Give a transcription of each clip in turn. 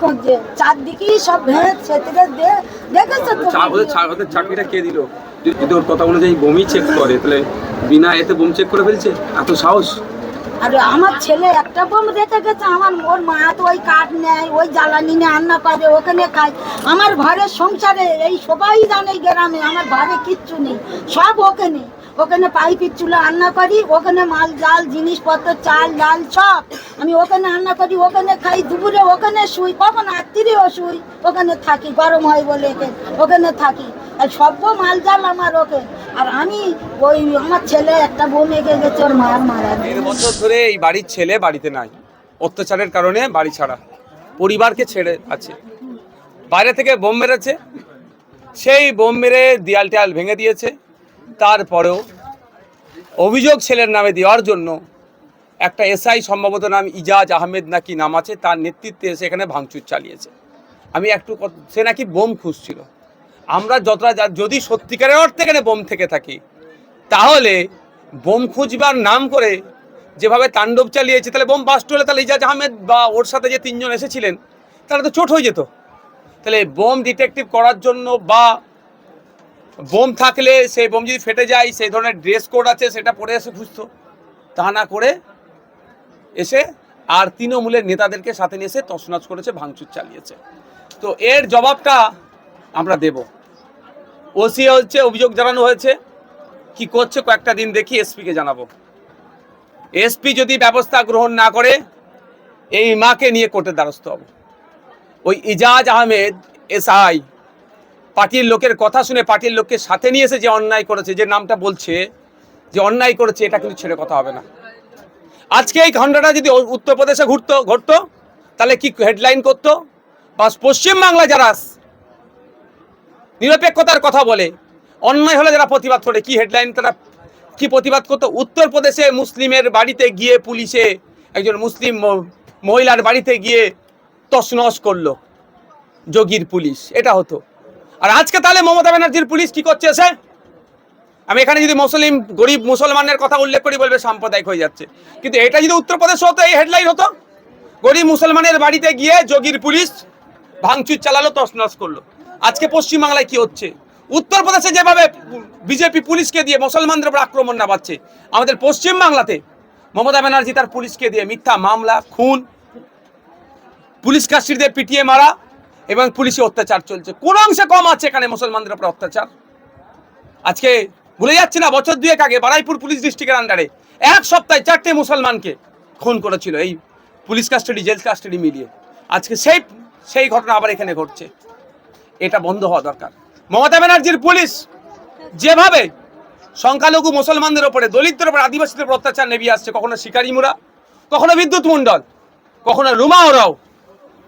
খুঁজছে চারদিকেই সব ভেঙে সেদিকে দেখেছ তো? চাকরিটা কে দিল? যদি ওর কথা অনুযায়ী বমি চেক করে তাহলে বিনা এতে বোম চেক করে ফেলছে? এত সাহস? আর আমার ছেলে একটা বোম রেখে গেছে আমার ওর মা তো ওই কাঠ নেয় ওই জ্বালানি নিয়ে রান্না করে ওখানে খায়। আমার ঘরের সংসারে এই সবাই জানে গ্রামে আমার ঘরে কিচ্ছু নেই সব ওখানে ওখানে পাইপের চুলা রান্না করি, ওখানে মাল, জাল, জিনিসপত্র, চাল, ডাল সব। আমি ওখানে রান্না করি, ওখানে খাই, দুপুরে ওখানে শুই, কখন রাত্রিরেও শুই, ওখানে থাকি, গরম হয় বলে ওখানে থাকি। আর সব মাল, জাল আমার ওকে। আর আমি ওই আমার ছেলে, একটা বোম এগিয়ে গেছে, ওর মার মারা বছর ধরে এই বাড়ির ছেলে বাড়িতে নাই। অত্যাচারের কারণে বাড়ি ছাড়া। পরিবারকে ছেড়ে আছে। বাইরে থেকে বোম মেরেছে। সেই বোম মেরে দেয়াল টেয়াল ভেঙে দিয়েছে। তারপরেও অভিযোগ ছেলের নামে দেওয়ার জন্য একটা এসআই সম্ভবত নাম ইজাজ আহমেদ নাকি নাম আছে, তার নেতৃত্বে এসে এখানে ভাঙচুর চালিয়েছে। আমি একটু সে নাকি বোম খুঁজছিল। আমরা যতটা যদি সত্যিকারের অর্থে এখানে বোম থেকে থাকি, তাহলে বোম খুঁজবার নাম করে যেভাবে তাণ্ডব চালিয়েছে, তাহলে বোম বাস্ট হলে তাহলে ইজাজ আহমেদ বা ওর সাথে যে তিনজন এসেছিলেন তাহলে তো চোট হয়ে যেত। তাহলে বোম ডিটেকটিভ করার জন্য বা বোম থাকলে, সেই বোম যদি ফেটে যায়, সেই ধরনের ড্রেস কোড আছে, সেটা পরে এসে খুঁজতো। তা না করে এসে আর তৃণমূলের নেতাদেরকে সাথে নিয়ে এসে তছনছ করেছে, ভাঙচুর চালিয়েছে। তো এর জবাবটা আমরা দেব। ওসি হচ্ছে, অভিযোগ জানানো হয়েছে। কি করছে কয়েকটা দিন দেখি এসপিকে জানাব। এসপি যদি ব্যবস্থা গ্রহণ না করে, এই মাকে নিয়ে কোর্টের দ্বারস্থ হব। ওই ইজাজ আহমেদ, এসআই পার্টির লোকের কথা শুনে পার্টির লোককে সাথে নিয়ে এসে যে অন্যায় করেছে, যে নামটা বলছে, যে অন্যায় করেছে, এটা কিন্তু ছেড়ে কথা হবে না। আজকে এই ঘটনাটা যদি উত্তরপ্রদেশে ঘুরতো, ঘটতো, তাহলে কি হেডলাইন করতো? বা পশ্চিমবাংলা যারা নিরপেক্ষতার কথা বলে, অন্যায় হলে যারা প্রতিবাদ করে, কি হেডলাইন তারা, কি প্রতিবাদ করতো? উত্তরপ্রদেশে মুসলিমের বাড়িতে গিয়ে পুলিশে একজন মুসলিম মহিলার বাড়িতে গিয়ে তছনছ করল, যোগীর পুলিশ, এটা হতো। আর আজকে তাহলে মমতা ব্যানার্জির পুলিশ কি করছে, সে? আমি এখানে যদি মুসলিম, গরিব, মুসলমানের কথা উল্লেখ করি বলবে সাম্প্রদায়িক হয়ে যাচ্ছে। কিন্তু এটা যদি উত্তরপ্রদেশ হতো, এই হেডলাইন হতো, গরিব মুসলমানের বাড়িতে গিয়ে যোগীর পুলিশ ভাঙচুর চালালো, তছনছ করল। আজকে পশ্চিমবাংলায় কি হচ্ছে? উত্তরপ্রদেশে যেভাবে বিজেপি পুলিশকে দিয়ে মুসলমানদের উপর আক্রমণ নামাচ্ছে, আমাদের পশ্চিমবাংলাতে মমতা ব্যানার্জি তার পুলিশকে দিয়ে মিথ্যা মামলা, খুন, পুলিশ কাস্টডিতে পিটিয়ে মারা এবং পুলিশে অত্যাচার চলছে। কোন অংশে কম আছে এখানে মুসলমানদের উপর অত্যাচার? আজকে ভুলে যাচ্ছে না, বছর দুয়েক আগে বারাইপুর পুলিশ ডিস্ট্রিক্টের আন্ডারে এক সপ্তাহে চারটে মুসলমানকে খুন করেছিল এই পুলিশ কাস্টাডি জেল কাস্টাডি মিলিয়ে। আজকে সেই সেই ঘটনা আবার এখানে ঘটছে। এটা বন্ধ হওয়া দরকার। মমতা ব্যানার্জির পুলিশ যেভাবে সংখ্যালঘু মুসলমানদের ওপরে দলিতদের ওপরে আদিবাসীদের উপর অত্যাচার নেমে আসছে, কখনো শিকারি মুরা কখনো বিদ্যুৎ মণ্ডল, কখনো রুমা ওরাও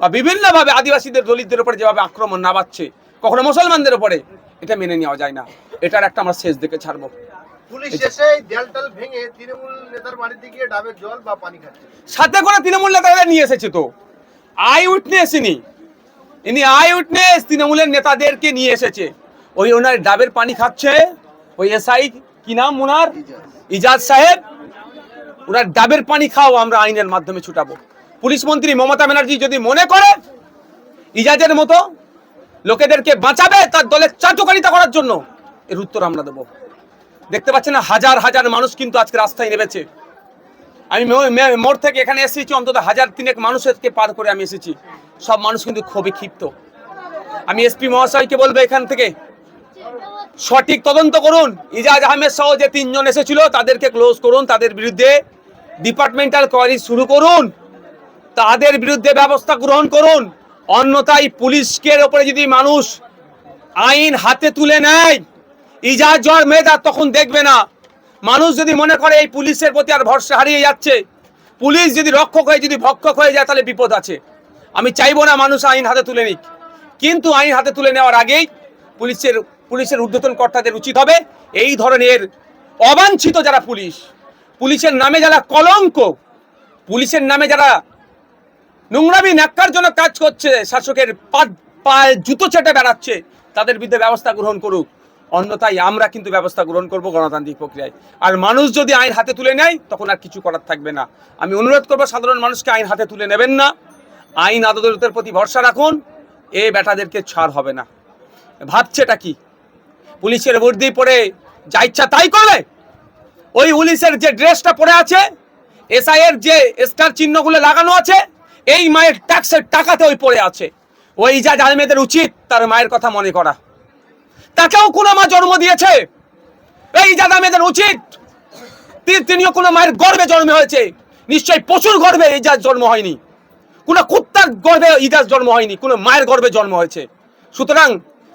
বিভিন্নভাবে আদিবাসীদের দলিতদের উপরে যেভাবে আক্রমণ নামাচ্ছে কখনো মুসলমানদের উপরে এটা মেনে নেওয়া যায় না। এটার একটা আমরা শেষ দেখে ছাড়বো। নেতার বা সাথে করে তৃণমূল নেতাদের নিয়ে এসেছে তো। আই উইটনেস ইনি। ইনি আই উইটনেস তৃণমূলের নেতাদেরকে নিয়ে এসেছে। ওই ওনার ডাবের পানি খাচ্ছে। ওই এসআই কি নাম ওনার? ইজাজ সাহেব। ওনার ডাবের পানি খাও আমরা আইনের মাধ্যমে ছুটাবো। পুলিশ মন্ত্রী মমতা ব্যানার্জি যদি মনে করে ইজাজের মতো লোকেদেরকে বাঁচাবে তার দলের চাটুকারিতা করার জন্য, এর উত্তর আমরা দেবো। দেখতে পাচ্ছেন হাজার হাজার মানুষ কিন্তু আজকে রাস্তায় নেমেছে। আমি মোড় থেকে এখানে এসেছি, অন্তত হাজার তিনেক মানুষকে পার করে আমি এসেছি। সব মানুষ কিন্তু খুবই ক্ষিপ্ত। আমি এসপি মহাশয়কে বলব এখান থেকে, সঠিক তদন্ত করুন। ইজাজ আহমেদ সহ যে তিনজন এসেছিল, তাদেরকে ক্লোজ করুন, তাদের বিরুদ্ধে ডিপার্টমেন্টাল কোয়ারি শুরু করুন। তাদের বিরুদ্ধে ব্যবস্থা গ্রহণ করুন। অন্যথায় পুলিশকে ওপরে যদি মানুষ আইন হাতে তুলে নেয় ইজাজ জ্বর মেধা তখন দেখবে না। মানুষ যদি মনে করে এই পুলিশের প্রতি আর ভরসা হারিয়ে যাচ্ছে, পুলিশ যদি রক্ষক হয়ে, যদি ভক্ষক হয়ে যায়, তাহলে বিপদ আছে। আমি চাইব না মানুষ আইন হাতে তুলে নিক। কিন্তু আইন হাতে তুলে নেওয়ার আগেই পুলিশের পুলিশের ঊর্ধ্বতন কর্তাদের উচিত হবে এই ধরনের অবাঞ্ছিত যারা পুলিশ, পুলিশের নামে যারা কলঙ্ক, পুলিশের নামে যারা নোংরামি ন্যাক্কার জন্য কাজ করছে, শাসকের পা পায়ে জুতো চেটে বেড়াচ্ছে। তাদের বিরুদ্ধে ব্যবস্থা গ্রহণ করুক। অন্যথায় আমরা কিন্তু ব্যবস্থা গ্রহণ করব গণতান্ত্রিক প্রক্রিয়ায়। আর মানুষ যদি আইন হাতে তুলে নেয়, তখন আর কিছু করার থাকবে না। আমি অনুরোধ করব, সাধারণ মানুষকে আইন হাতে তুলে নেবেন না। আইন আদালতের প্রতি ভরসা রাখুন। এ বেটাদেরকে ছাড় হবে না। ভাবছেটা কি? পুলিশের বর্দি পরে যা ইচ্ছা তাই করবে? ওই পুলিশের যে ড্রেসটা পরে আছে এসআই এর যে স্টার চিহ্নগুলো লাগানো আছে এই মায়ের ট্যাক্সের টাকাতে ওই পড়ে আছে। ওই যা যার মেয়েদের উচিত, তার মায়ের কথা মনে করা। তাকেও কোনো মা জন্ম দিয়েছে। এই জাদা মেয়েদের উচিত তিনিও কোনো মায়ের গর্বে জন্ম হয়েছে। নিশ্চয়ই প্রচুর গর্বে ইজাজ জন্ম হয়নি। কোনো কুত্তার গর্বে ইজাজ জন্ম হয়নি, কোনো মায়ের গর্বে জন্ম হয়েছে। সুতরাং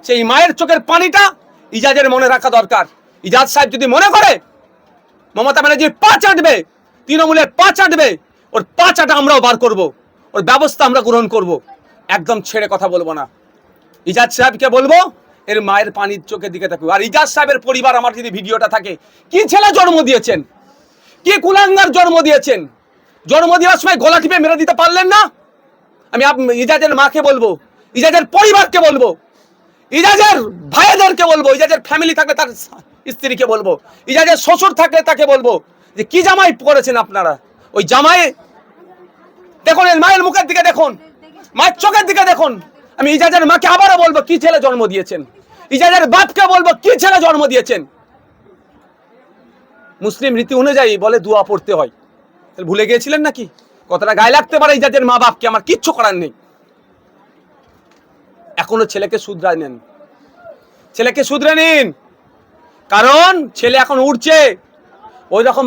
সেই মায়ের চোখের পানিটা ইজাজের মনে রাখা দরকার। ইজাজ সাহেব যদি মনে করে, মমতা ব্যানার্জির পা চাটবে তৃণমূলের পা চাটবে, ওর পা চাটা আমরাও বার করব। ওর ব্যবস্থা আমরা গ্রহণ করব। একদম ছেড়ে কথা বলব না। ইজাজ সাহেবকে বলব, এর মায়ের পানির চোখের দিকে থাকবে আর ইজাজ সাহেবের পরিবার আমার যদি ভিডিওটা থাকে, কি ছেলে জন্ম দিয়েছেন? কি কুলাঙ্গার জন্ম দিয়েছেন? জন্ম দেওয়ার সময় গলা টিপে মেরে দিতে পারলেন না? আমি ইজাজের মাকে বলব, ইজাজের পরিবারকে বলব, ইজাজের ভাইদেরকে বলব, ইজাজের ফ্যামিলি থাকলে তার স্ত্রীকে বলব, ইজাজের শ্বশুর থাকলে তাকে বলব যে, কি জামাই করেছেন আপনারা? ওই জামাই দেখুন মায়ের মুখের দিকে দেখুন। মায়ের চোখের দিকে দেখুন। আমি ইজাজের মাকে আবারও বলব, কি ছেলে জন্ম দিয়েছেন? ইজাজের বাপকে বলব, কি ছেলে জন্ম দিয়েছেন? মুসলিম রীতি অনুযায়ী বলে দোয়া পড়তে হয়। তাহলে ভুলে গিয়েছিলেন নাকি? কতটা গায়ে লাগতে পারে ইজাজের মা বাপকে, আমার কিচ্ছু করার নেই। এখনও ছেলেকে শুধরায় নেন। ছেলেকে শুধরে নিন। কারণ ছেলে এখন উঠছে ওই রকম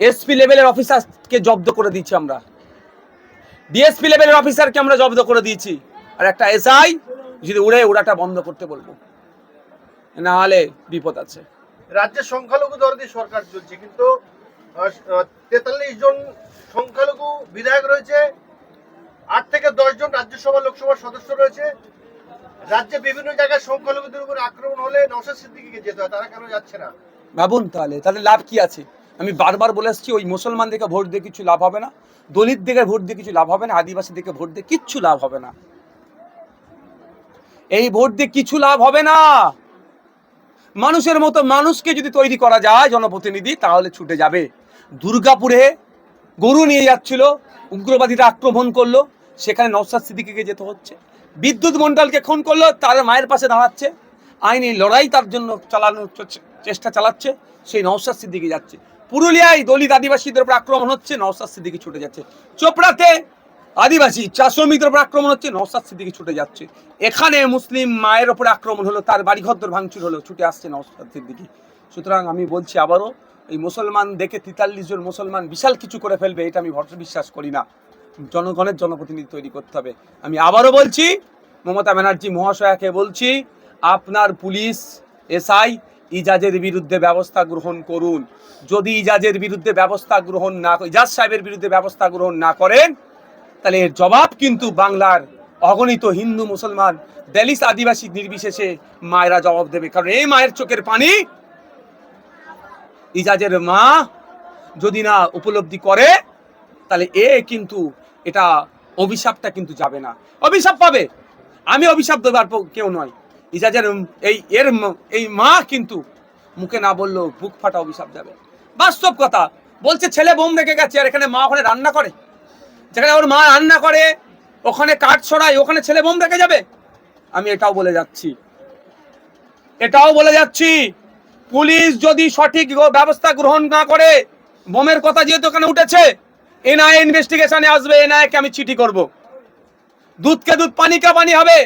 এসপি লেভেলের অফিসারকে জব্দ করে দিচ্ছি আমরা। ডিএসপি লেভেলের অফিসারকে আমরা জব্দ করে দিয়েছি। আর একটা এসআই যদি উড়ে উড়াটা বন্ধ করতে বলব। না হলে বিপদ আছে। রাজ্যে সংখ্যালঘু দরদি সরকার চলছে কিন্তু তেতাল্লিশ জন সংখ্যালঘু বিধায়ক রয়েছে আট থেকে দশ জন রাজ্যসভা লোকসভার সদস্য রয়েছে। রাজ্যে বিভিন্ন জায়গায় সংখ্যালঘুদের উপর আক্রমণ হলে নওশাদ সিদ্দিকিকে যেতে হয় তারা কেন যাচ্ছে না? ভাবুন তাহলে তাহলে লাভ কি আছে? আমি বারবার বলে আসছি, ওই মুসলমান দিকে ভোট দিয়ে কিছু লাভ হবে না, দলিত দিকে ভোট দিয়ে কিছু লাভ হবে না, আদিবাসী দিকে ভোট দিয়ে কিচ্ছু লাভ হবে না। এই ভোট দিয়ে কিছু লাভ হবে না। মানুষের মতো মানুষকে যদি তৈরি করা যায় জনপ্রতিনিধি, তাহলে ছুটে যাবে। দুর্গাপুরে গরু নিয়ে যাচ্ছিল, উগ্রবাদীরা আক্রমণ করল, সেখানে নওসাদ সিদ্দিকিকে যেতে হচ্ছে। বিদ্যুৎ মণ্ডলকে খুন করল, তার মায়ের পাশে দাঁড়াচ্ছে। আইনি লড়াই তার জন্য চালানোর চেষ্টা চালাচ্ছে, সেই নওসাদ সিদ্দিকি যাচ্ছে। পুরুলিয়ায় দলিত আদিবাসীদের উপর আক্রমণ হচ্ছে নওসাদ সিদ্দিকি ছুটে যাচ্ছে। চোপড়াতে আদিবাসী চা শ্রমিকদের উপর আক্রমণ হচ্ছে নওসাদ সিদ্দিকি ছুটে যাচ্ছে। এখানে মুসলিম মায়ের ওপরে আক্রমণ হলো, তার বাড়ি ঘর ভাঙচুর হলো, ছুটে আসছে নওসাদ সিদ্দিকি। সুতরাং আমি বলছি আবারও, এই মুসলমান দেখে তেতাল্লিশ জন মুসলমান বিশাল কিছু করে ফেলবে, এটা আমি ভরসা বিশ্বাস করি না। জনগণের জনপ্রতিনিধি তৈরি করতে হবে। আমি আবারও বলছি, মমতা ব্যানার্জি মহাশয়াকে বলছি, আপনার পুলিশ, এসআই ইজাজের বিরুদ্ধে ব্যবস্থা গ্রহণ করুন। যদি ইজাজের বিরুদ্ধে ব্যবস্থা গ্রহণ না ইজাজ সাহেবের বিরুদ্ধে ব্যবস্থা গ্রহণ না করেন, তাহলে এর জবাব কিন্তু বাংলার অগণিত হিন্দু মুসলমান, দেলিস আদিবাসী নির্বিশেষে মায়েরা জবাব দেবে। কারণ এই মায়ের চোখের পানি ইজাজের মা যদি না উপলব্ধি করে, তাহলে এ কিন্তু এটা অভিশাপটা কিন্তু যাবে না। অভিশাপ পাবে। আমি অভিশাপ দেবার কেউ নয়। ইজাজের এই এর এই মা কিন্তু মুখে না বললেও বুক ফাটা অভিশাপ যাবে বাস্তব কথা, বলছে ছেলে বোম রেখে গেছে আর এখানে মা ওখানে রান্না করে। যেখানে ওর মা রান্না করে, ওখানে কাঠ ছড়ায়, ওখানে ছেলে বোম রেখে যাবে। আমি এটাও বলে যাচ্ছি। এটাও বলে যাচ্ছি, পুলিশ যদি সঠিক ব্যবস্থা গ্রহণ না করে, বোমের কথা যেহেতু ওখানে উঠেছে এনআইএ ইনভেস্টিগেশনে আসবে এনআইএ কে আমি চিঠি করব। দুধকে দুধ পানি কা পানি হবে?